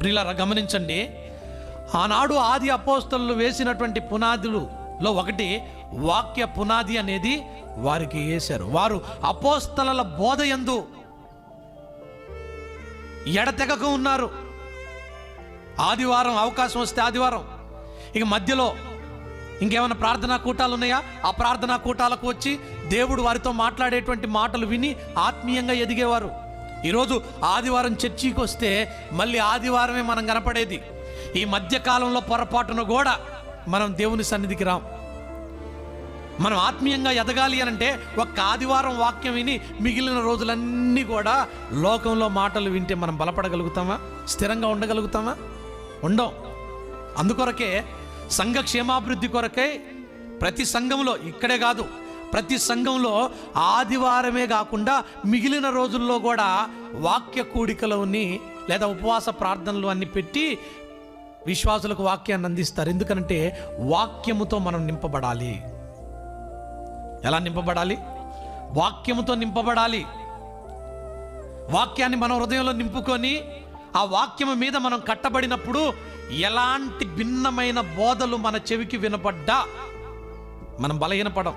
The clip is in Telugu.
ప్రియులారా గమనించండి. ఆనాడు ఆది అపోస్తలు వేసినటువంటి పునాదులలో ఒకటి వాక్య పునాది అనేది వారికి వేశారు. వారు అపోస్తల బోధ ఎందు ఎడతెగక ఉన్నారు. ఆదివారం అవకాశం వస్తే ఆదివారం. ఇక మధ్యలో ఇంకేమైనా ప్రార్థనా కూటాలు ఉన్నాయా? ఆ ప్రార్థనా కూటాలకు వచ్చి దేవుడు వారితో మాట్లాడేటువంటి మాటలు విని ఆత్మీయంగా ఎదిగేవారు. ఈరోజు ఆదివారం చర్చికి వస్తే మళ్ళీ ఆదివారమే మనం కనపడేది. ఈ మధ్యకాలంలో పొరపాటున కూడా మనం దేవుని సన్నిధికి రాం. మనం ఆత్మీయంగా ఎదగాలి అని అంటే ఒక్క ఆదివారం వాక్యం విని మిగిలిన రోజులన్నీ కూడా లోకంలో మాటలు వింటే మనం బలపడగలుగుతామా? స్థిరంగా ఉండగలుగుతామా? ఉండం. అందుకొరకే సంఘ క్షేమాభివృద్ధి కొరకై ప్రతి సంఘంలో ఇక్కడే కాదు ప్రతి సంఘంలో ఆదివారమే కాకుండా మిగిలిన రోజుల్లో కూడా వాక్య కూడికలోని లేదా ఉపవాస ప్రార్థనలు అన్ని పెట్టి విశ్వాసులకు వాక్యాన్ని అందిస్తారు. ఎందుకంటే వాక్యముతో మనం నింపబడాలి. ఎలా నింపబడాలి? వాక్యముతో నింపబడాలి. వాక్యాన్ని మన హృదయంలో నింపుకొని ఆ వాక్యము మీద మనం కట్టబడినప్పుడు ఎలాంటి భిన్నమైన బోధలు మన చెవికి వినపడ్డా మనం బలహీనపడం.